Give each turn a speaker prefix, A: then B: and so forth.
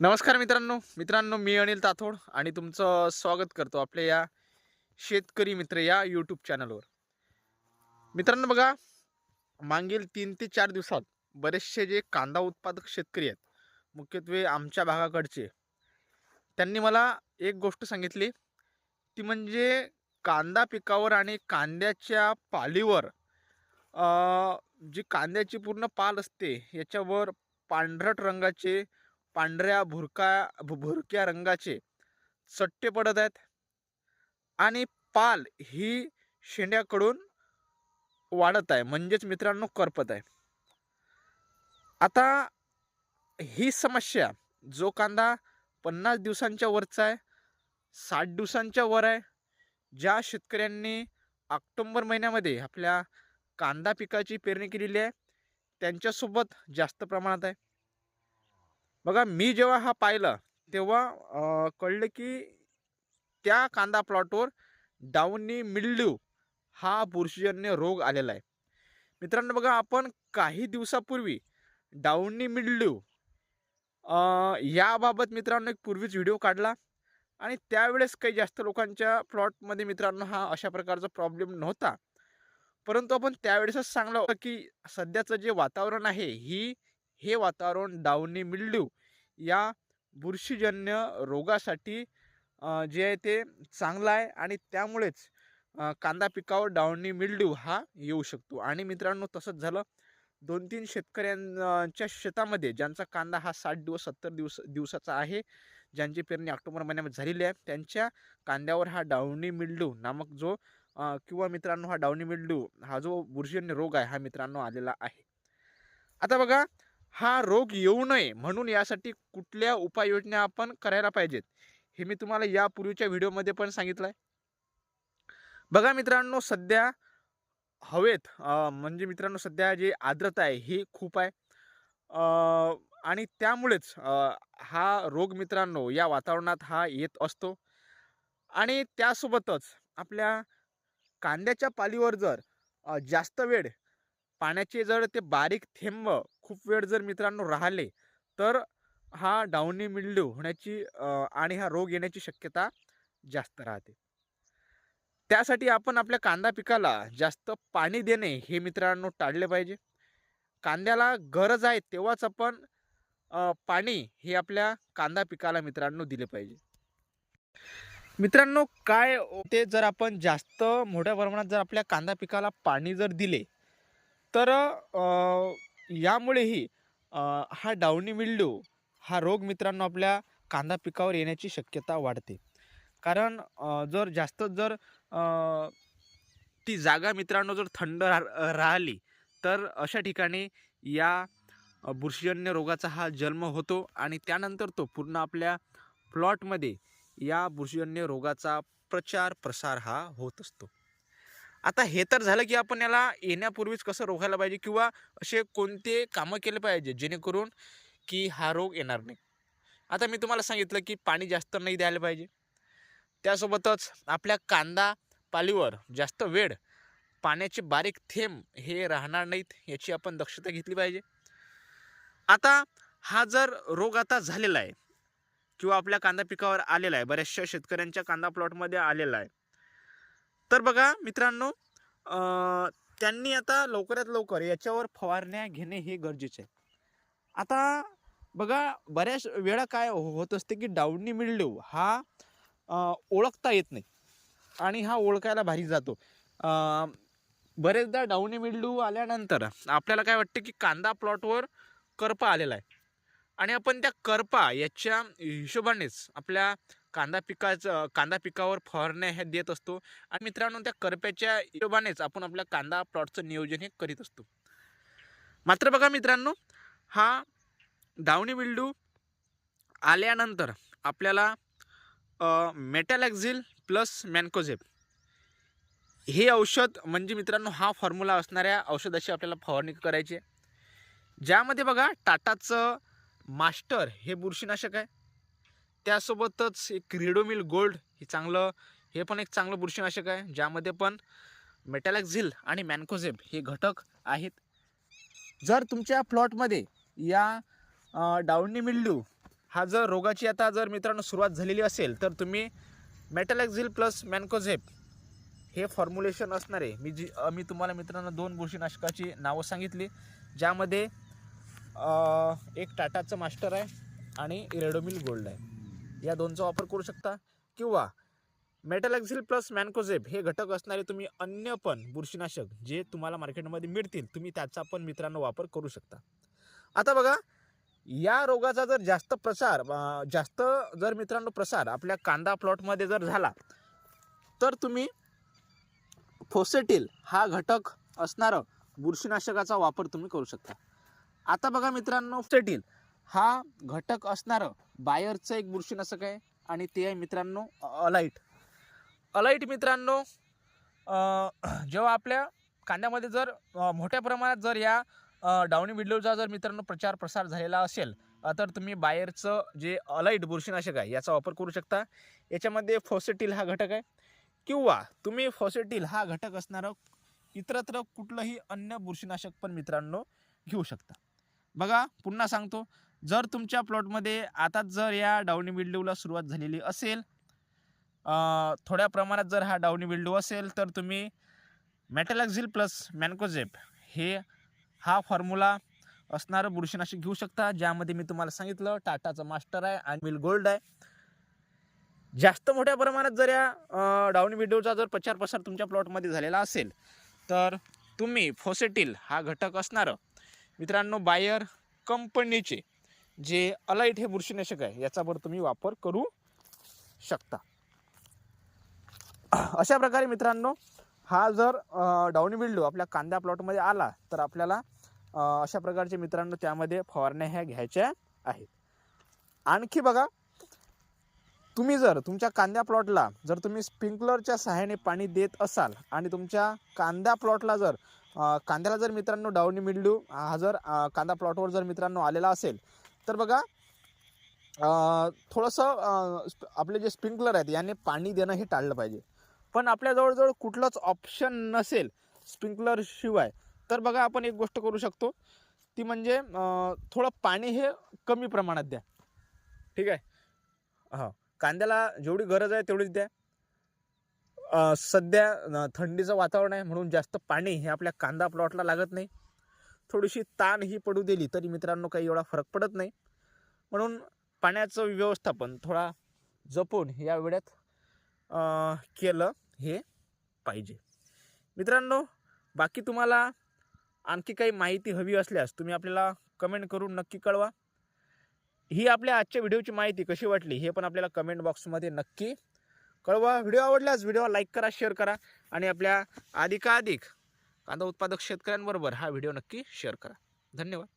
A: नमस्कार मित्रांनो. मित्रांनो मी अनिल ताथोड आणि तुमचं स्वागत करतो आपल्या या शेतकरी मित्र या यूट्यूब चॅनलवर मित्रांनो बघा मागील तीन ते चार दिवसात बरेचसे जे कांदा उत्पादक शेतकरी आहेत मुख्यत्वे आमच्या भागाकडचे त्यांनी मला एक गोष्ट सांगितली. ती म्हणजे कांदा पिकावर आणि कांद्याच्या पालीवर जी कांद्याची पूर्ण पाल असते याच्यावर पांढरट रंगाचे पांढऱ्या भुरका भुरक्या रंगाचे चट्टे पडत आहेत. आणि पाल ही शेंड्याकडून वाढत आहे. म्हणजेच मित्रांनो करपत आहे. आता ही समस्या जो कांदा पन्नास दिवसांच्या वरचा आहे साठ दिवसांच्या वर आहे ज्या शेतकऱ्यांनी ऑक्टोंबर महिन्यामध्ये आपल्या कांदा पिकाची पेरणी केलेली आहे त्यांच्यासोबत जास्त प्रमाणात आहे. बघा मी जेव्हा हा पाहिला तेव्हा कळलं की त्या कांदा प्लॉटवर डाऊनी मिल्ड्यू हा बुरशीजन्य रोग आलेला आहे. मित्रांनो बघा आपण काही दिवसापूर्वी डाऊनी मिल्ड्यू याबाबत मित्रांनो एक पूर्वीच व्हिडिओ काढला आणि त्यावेळेस काही जास्त लोकांच्या प्लॉटमध्ये मित्रांनो हा अशा प्रकारचा प्रॉब्लेम नव्हता. परंतु आपण त्यावेळेसच सांगलं होतं की सध्याचं जे वातावरण आहे ही हे वातावरण डावणी मिल्ड्यू या बुरशीजन्य रोगासाठी जे आहे ते चांगलं आहे आणि त्यामुळेच कांदा पिकावर डावणी मिल्ड्यू हा येऊ शकतो. आणि मित्रांनो तसंच झालं. दोन तीन शेतकऱ्यांच्या शेतामध्ये ज्यांचा कांदा हा साठ दिवस सत्तर दिवस दिवसाचा आहे ज्यांची पेरणी ऑक्टोबर महिन्यामध्ये झालेली आहे त्यांच्या कांद्यावर हा डावणी मिल्ड्यू नामक जो किंवा मित्रांनो हा डावणी मिल्ड्यू हा जो बुरशीजन्य रोग आहे हा मित्रांनो आलेला आहे. आता बघा हा रोग येऊ नये म्हणून यासाठी कुठल्या उपाययोजना आपण करायला पाहिजेत हे मी तुम्हाला यापूर्वीच्या व्हिडिओमध्ये पण सांगितलं आहे बघा मित्रांनो सध्या हवेत म्हणजे मित्रांनो सध्या जी आर्द्रता आहे ही खूप आहे. आणि त्यामुळेच हा रोग मित्रांनो या वातावरणात हा येत असतो. आणि त्यासोबतच आपल्या कांद्याच्या पालीवर जर जास्त वेळ पाण्याचे जर ते बारीक थेंब खूप वेळ जर मित्रांनो राहिले तर हा डाऊनी मिल्ड्यू होण्याची आणि हा रोग येण्याची शक्यता जास्त राहते. त्यासाठी आपण आपल्या कांदा पिकाला जास्त पाणी देणे हे मित्रांनो टाळले पाहिजे. कांद्याला गरज आहे तेव्हाच आपण पाणी हे आपल्या कांदा पिकाला मित्रांनो दिले पाहिजे. मित्रांनो काय ते जर आपण जास्त मोठ्या प्रमाणात जर आपल्या कांदा पिकाला पाणी जर दिले तर यामुळेही हा डाऊनी मिल्ड्यू हा रोग मित्रांनो आपल्या कांदा पिकावर येण्याची शक्यता वाढते. कारण जर जास्त जर ती जागा मित्रांनो जर थंड रा राहिली तर अशा ठिकाणी या बुरशीजन्य रोगाचा हा जन्म होतो आणि त्यानंतर तो पूर्ण आपल्या प्लॉटमध्ये या बुरशीजन्य रोगाचा प्रचार प्रसार हा होत असतो. आता हे तर झालं की आपण याला येण्यापूर्वीच कसं रोखायला पाहिजे किंवा असे कोणते कामं केले पाहिजे जेणेकरून की हा रोग येणार नाही? आता मी तुम्हाला सांगितलं की पाणी जास्त नाही द्यायला पाहिजे. त्यासोबतच आपल्या कांदा पालीवर जास्त वेळ पाण्याचे बारीक थेंब हे राहणार नाहीत याची आपण दक्षता घेतली पाहिजे. आता हा जर रोग आता झालेला आहे किंवा आपल्या कांदा पिकावर आलेला आहे बऱ्याचशा शेतकऱ्यांच्या कांदा प्लॉटमध्ये आलेला आहे तर बघा मित्रांनो त्यांनी आता लवकरात लवकर याच्यावर फवारण्या घेणे हे गरजेचे आहे. आता बघा बऱ्याच वेळा काय हो- होत असते की डाऊनी मिळलेव हा ओळखता येत नाही आणि हा ओळखायला भारी जातो. बरेचदा डाऊनी मिल्ड्यू आल्यानंतर आपल्याला काय वाटतं की कांदा प्लॉटवर करपा आलेला आहे. आणि आपण त्या करपा याच्या हिशोबानेच आपल्या कांदा पिकाचं कांदा पिकावर फवारण्या ह्या देत असतो आणि मित्रांनो त्या करप्याच्या हिशोबानेच आपण आपल्या कांदा प्लॉटचं नियोजन हे करीत असतो. मात्र बघा मित्रांनो हा डावणी बिल्डू आल्यानंतर आपल्याला मेटॅलॅक्झिल प्लस मॅनकोझेप हे औषध म्हणजे मित्रांनो हा फॉर्म्युला असणाऱ्या औषधाची आपल्याला फवारणी करायची आहे. ज्यामध्ये बघा टाटाचं मास्टर हे बुरशीनाशक आहे. त्यासोबतच एक रेडोमिल गोल्ड हे चांगलं हे पण एक चांगलं बुरशीनाशक आहे ज्यामध्ये पण मेटॅलॅक्झिल आणि मॅनकोझेब हे घटक आहेत. जर तुमच्या प्लॉटमध्ये या डाऊनी मिल्ड्यू हा जर रोगाची आता जर मित्रांनो सुरुवात झालेली असेल तर तुम्ही मेटॅलॅक्झिल प्लस मॅन्कोझेप हे फॉर्म्युलेशन असणारे मी जी मी तुम्हाला मित्रांनो दोन बुरशीनाशकाची नावं सांगितली ज्यामध्ये एक टाटाचं मास्टर आहे आणि रेडोमिल गोल्ड आहे. या दोनचा वापर करू शकता. किंवा मेटॅलॅक्झिल प्लस मॅनकोझेब हे घटक असणारे तुम्ही अन्य पण बुरशीनाशक जे तुम्हाला मार्केटमध्ये मिळतील तुम्ही त्याचा पण मित्रांनो वापर करू शकता. आता बघा या रोगाचा जर जास्त प्रसार जास्त जर मित्रांनो प्रसार आपल्या कांदा प्लॉटमध्ये जर झाला तर तुम्ही फोसेटिल हा घटक असणारं बुरशीनाशकाचा वापर तुम्ही करू शकता. आता बघा मित्रांनो फोसेटिल हा घटक असणारं बायरचं एक बुरशीनाशक आहे आणि ते आहे मित्रांनो अलाईट अलाईट मित्रांनो जेव्हा आपल्या कांद्यामध्ये जर मोठ्या प्रमाणात जर या डाऊनी डावणी विडलोचा जर मित्रांनो प्रचार प्रसार झालेला असेल तर तुम्ही बाहेरचं जे अलाईट बुरशीनाशक आहे याचा वापर करू शकता. याच्यामध्ये फॉसेटिल हा घटक आहे. किंवा तुम्ही फॉसेटिल हा घटक असणारं इतरत्र कुठलंही अन्य बुरशीनाशक पण मित्रांनो घेऊ शकता. बघा पुन्हा सांगतो जर तुमच्या प्लॉटमध्ये आताच जर या डावणी बिल्डूला सुरुवात झालेली असेल थोड्या प्रमाणात जर हा डावणी बिल्डू असेल तर तुम्ही मॅटेलॅक्झिल प्लस मॅन्कोझेप हे हा फॉर्म्युला असणारं बुरशीनाशक घेऊ शकता ज्यामध्ये मी तुम्हाला सांगितलं टाटाचं मास्टर आहे आणि मिल गोल्ड आहे. जास्त मोठ्या प्रमाणात जर या अ, डावणी विडोचा जर प्रचार प्रसार तुमच्या प्लॉटमध्ये झालेला असेल तर तुम्ही फोसेटील हा घटक असणारं मित्रांनो बायर कंपनीचे जे अलाईट हे बुरशीनाशक आहे याचा तुम्ही वापर करू शकता. अशा प्रकारे मित्रांनो हा जर अ, डावणी बिल्डू आपल्या कांद्या प्लॉटमध्ये आला तर आपल्याला अशा प्रकारचे मित्रांनो त्यामध्ये फवारण्या ह्या घ्यायच्या आहेत. आणखी बघा तुम्ही जर तुमच्या कांद्या प्लॉटला जर तुम्ही स्प्रिंकलरच्या सहाय्याने पाणी देत असाल आणि तुमच्या कांद्या प्लॉटला जर कांद्याला जर मित्रांनो डावणी मिल्डू हा जर कांदा प्लॉटवर जर मित्रांनो आलेला असेल तर बघा थोडंसं आपले जे स्प्रिंकलर आहेत याने पाणी देणं हे टाळलं पाहिजे. पण आपल्या जवळजवळ कुठलंच ऑप्शन नसेल स्प्रिंकलरशिवाय तर बघा आपण एक गोष्ट करू शकतो. ती म्हणजे थोडं पाणी हे कमी प्रमाणात द्या. ठीक आहे? हां. कांद्याला जेवढी गरज आहे तेवढीच द्या. सध्या थंडीचं वातावरण आहे म्हणून जास्त पाणी हे आपल्या कांदा प्लॉटला लागत नाही. थोडीशी ताण ही पडू दिली तरी मित्रांनो काही एवढा फरक पडत नाही. म्हणून पाण्याचं व्यवस्थापन थोडा जपून या वेळेत केलं हे पाहिजे. मित्रांनो बाकी तुम्हाला आणखी काही माहिती हवी असल्यास तुम्ही आपल्याला कमेंट करून नक्की कळवा. ही आपल्या आजच्या व्हिडिओची माहिती कशी वाटली हे पण आपल्याला कमेंट बॉक्समध्ये नक्की कळवा. व्हिडिओ आवडल्यास व्हिडिओ लाईक करा शेअर करा आणि आपल्या अधिकाधिक कांदा उत्पादक शेतकऱ्यांबरोबर हा व्हिडिओ नक्की शेअर करा. धन्यवाद.